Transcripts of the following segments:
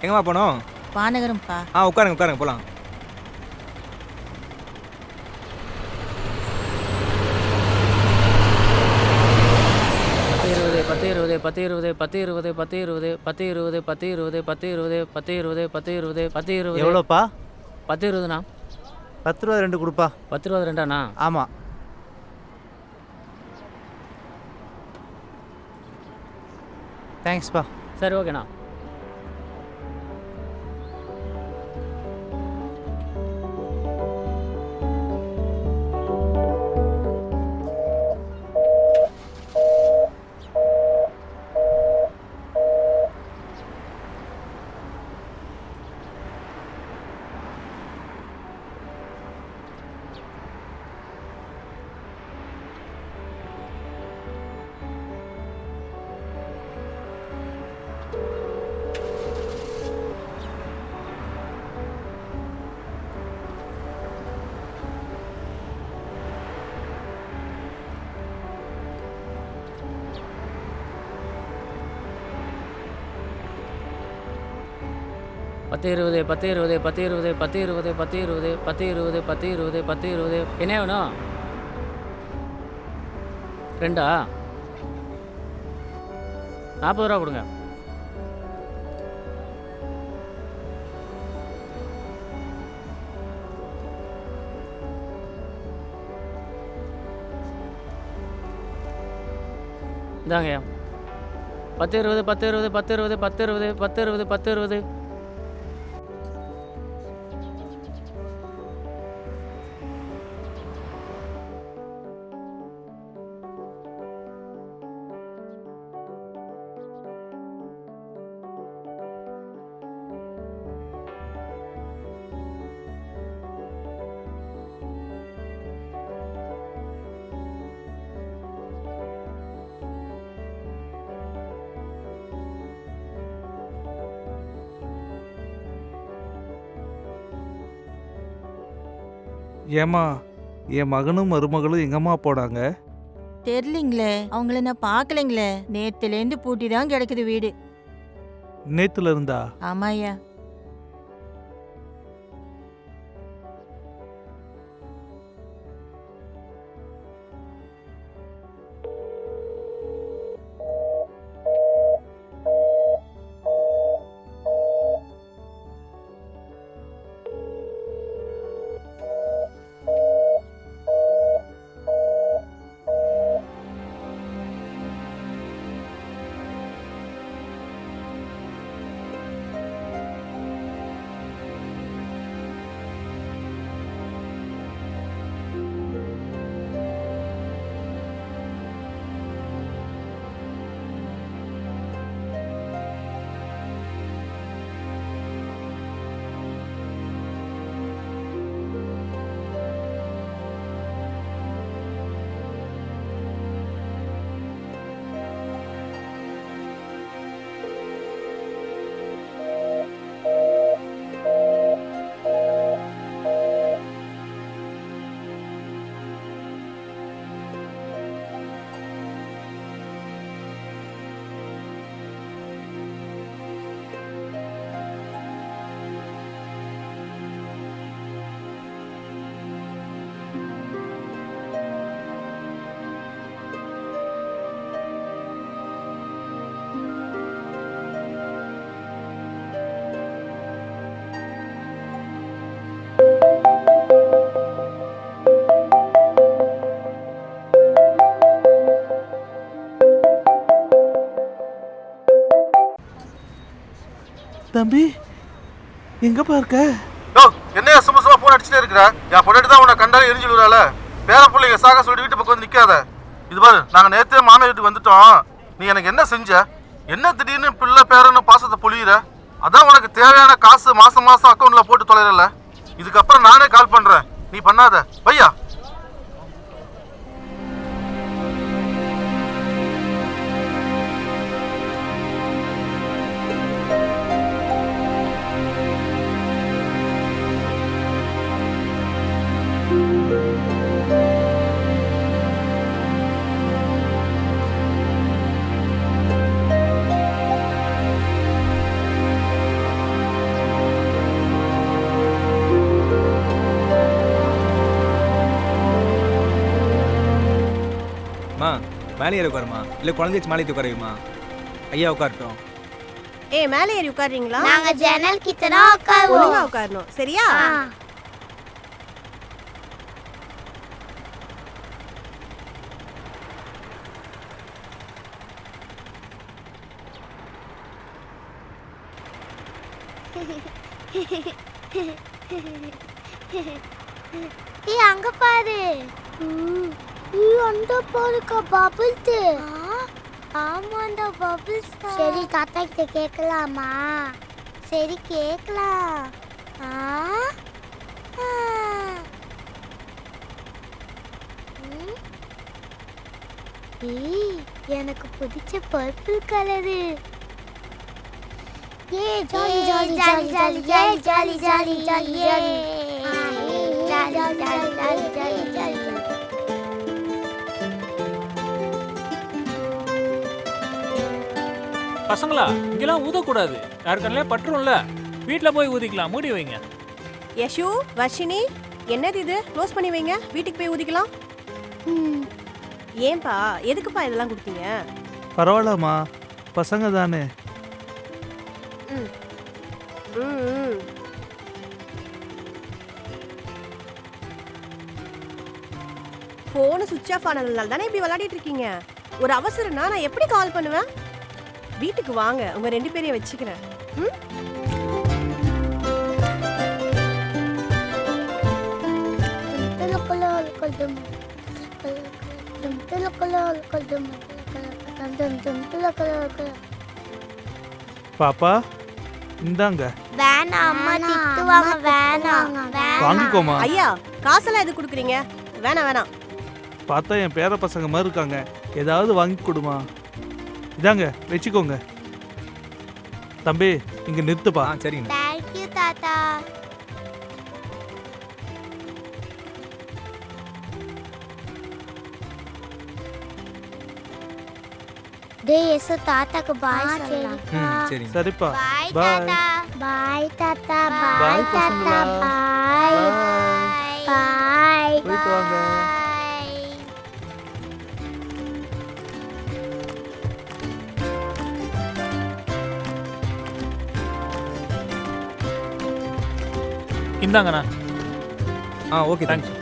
எங்கம்மா போனோம் வானகரம்ப்பா ஆ உட்காருங்க உட்காருங்க போகலாம் பத்து இருபது பத்து இருபது பத்து இருபது பத்து இருபது பத்து இருபது பத்து இருபது பத்து இருபது பத்து இருபது பத்து இருபது பத்து இருபது பத்து இருபது எவ்வளோப்பா பத்து இருபதுண்ணா பத்து ரூபா ரெண்டு கொடுப்பா பத்து இருபது ரெண்டாண்ணா ஆமாம் தேங்க்ஸ்ப்பா சரி ஓகேண்ணா பத்து இருபது பத்து இருபது பத்து இருபது பத்து இருபது பத்து இருபது பத்து இருபது பத்து இருபது பத்து இருபது என்ன வேணும் ரெண்டா நாற்பது ரூபா கொடுங்க இந்தாங்கய்யா பத்து இருபது பத்து இருபது பத்து இருபது பத்து இருபது பத்து இருபது பத்து இருபது ஏம்மா என் மகனும் மருமகளும் எங்கம்மா போனாங்க? தெரியலிங்களே அவங்கள நான் பார்க்கலைங்களே. நேத்துலேருந்து பூட்டி தான் கிடக்குது வீடு. நேத்துல இருந்தா? ஆமாய்யா. தம்பி எங்கப்பா இருக்க யோ என்னையா சும்மா சும்மா போன் அடிச்சுட்டே இருக்கிற? என் பொண்ணு தான் உன்னை கண்டாலே எரிஞ்சு விடுறால பேர பிள்ளைங்க சாக சொல்லி வீட்டு பக்கம் வந்து நிக்காத. இது பாரு நாங்க நேத்தே மாமி வீட்டுக்கு வந்துட்டோம். நீ எனக்கு என்ன செஞ்ச? என்ன திடீர்னு பிள்ளை பேரன்னு பாசத்தை பொழியிற? அதான் உனக்கு தேவையான காசு மாசம் மாசம் அக்கௌண்ட்ல போட்டு தொலைறல. இதுக்கப்புறம் நானே கால் பண்றேன். நீ பண்ணாத. பையா? மேலே ஏறி உட்காருமா? இல்லை குழந்தை வச்சு மேலே ஏற்றி உட்காருமா ஐயா உட்காரட்டும். ஏ மேலே ஏறி உட்காருறீங்களா? நாங்க ஜன்னல் கிட்ட தான் உட்காருவோம். ஒழுங்கா உட்காரணும். சரியா. ஏய் அங்க பாரு. அந்த பாருக்கா பபிள்ஸ் ஆமா அந்த பபிள்ஸ் சரி தாத்தா கிட்ட கேட்கலாமா சரி கேட்கலாம் ஆ எனக்கு பிடிச்ச பர்பிள் கலரு ஏ jolly jolly jolly jolly jolly jolly jolly jolly jolly jolly jolly jolly jolly பசங்களா இங்கெல்லாம் ஊதக்கூடாது. யாருக்கெல்லாம் பற்றும்ல வீட்டில் போய் ஊதிக்கலாம். மூடி வைங்க. யஷு வர்ஷினி என்னது இது? க்ளோஸ் பண்ணி வைங்க. வீட்டுக்கு போய் ஊதிக்கலாம். ம். ஏன்பா எதுக்குப்பா இதெல்லாம் கொடுத்தீங்க? பரவாயில்லம்மா. பசங்க தானே. ம். ம் ஃபோனு சுவிட்ச் ஆஃப் ஆனதுனால தானே இப்படி விளையாடிட்டு இருக்கீங்க? ஒரு அவசரம்னா நான் எப்படி கால் பண்ணுவேன்? வீட்டுக்கு வாங்க. உங்க ரெண்டு பேரையும் வச்சுக்கிறேன். பாப்பா இந்தாங்க. வேணாம் அம்மா திட்டுவாங்க வேணாம். வாங்கிக்கோமா? ஐயா காசெல்லாம் எது கொடுக்குறீங்க? வேணாம் வேணாம். பார்த்தா என் பேர பசங்க மாதிரி இருக்காங்க. ஏதாவது வாங்கி கொடுமா. இதாங்க வச்சுக்கோங்க. தம்பி இங்க நிறுத்துப்பா. ஆ சரிங்கண்ணா தேங்க்யூ தாத்தா. டேய் எசு தாத்தாக்கு பாய் சொல்லலாம். சரிங்க. சரிப்பா. பாய் Bye. தாத்தா. பாய் தாத்தா. Bye, பாய் தாத்தா. பாய் Bye. பாய் போயிட்டு வாங்க. இந்தாங்கண்ணா ஆ ஓகே தேங்க்ஸ்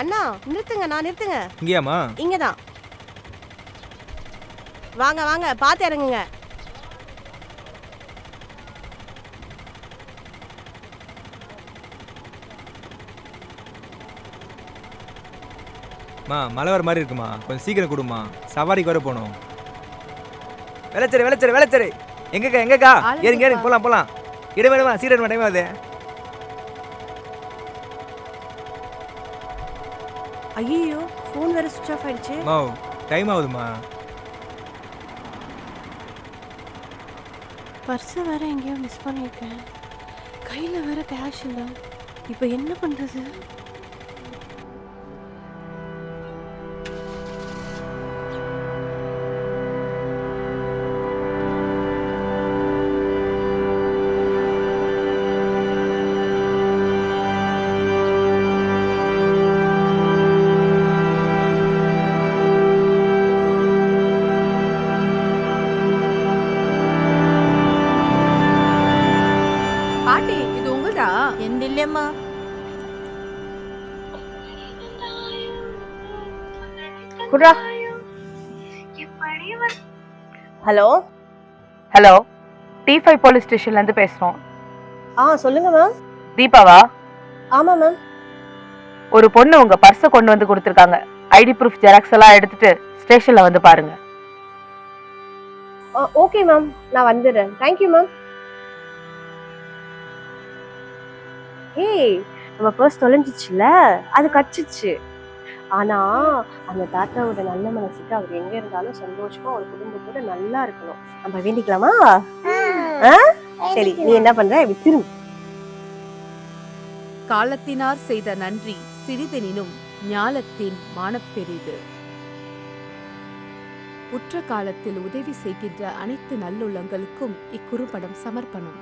அண்ணா நிறுத்துங்க நான் நிறுத்துங்க. இங்கேயாம்மா? இங்க தான் வாங்க வாங்க பார்த்து இறங்குங்க. மா மழை வர மாதிரி இருக்குமா? கொஞ்சம் சீக்கிரம் கொடுமா சவாரிக்கு வர போகணும். வெளச்சரி வெளச்சரி வெளச்சரி எங்கக்கா எங்கக்கா? ஏறுங்க ஏறுங்க. போலாம் போலாம் இடம் வேணுமா? சீக்கிரம் டைம் ஆகுது ஐயோ ஃபோன் வேற சுவிட்ச் ஆஃப் ஆயிடுச்சு. மா டைம் ஆகுதுமா பர்ஸை வேற எங்கேயோ மிஸ் பண்ணியிருக்கேன். கையில் வேற கேஷ் இல்லை. இப்போ என்ன பண்ணுறது குட்ரா. Hello? Hello T five police ஸ்டேஷன்ல இருந்து பேசுறோம். ஆ சொல்லுங்க மேம் தீபாவா? ஆமா மேம் ஒரு பொண்ணு உங்க பர்ஸை கொண்டு வந்து கொடுத்துருக்காங்க. ஐடி ப்ரூஃப் ஜெராக்ஸ் எல்லாம் எடுத்துட்டு ஸ்டேஷன்ல வந்து பாருங்க. ஓகே மேம் நான் வந்துடுறேன். தேங்க்யூ மேம் ஏய் நம்ம பர்ஸ் தொலைஞ்சிச்சுல? அது கடிச்சிச்சு. ஆனா அந்த தாத்தாவோட நல்ல மனசுக்கு அவர் எங்க இருந்தாலும் சந்தோஷமா ஒரு குடும்பத்தோட நல்லா இருக்கணும். நம்ம வேண்டிக்கலாமா? சரி நீ என்ன பண்ற? இப்படி திரும்பு. காலத்தினார் செய்த நன்றி சிறிதெனினும் ஞாலத்தின் மானப்பெரிது. உற்ற காலத்தில் உதவி செய்கின்ற அனைத்து நல்லுள்ளங்களுக்கும் இக்குறும்படம் சமர்ப்பணம்.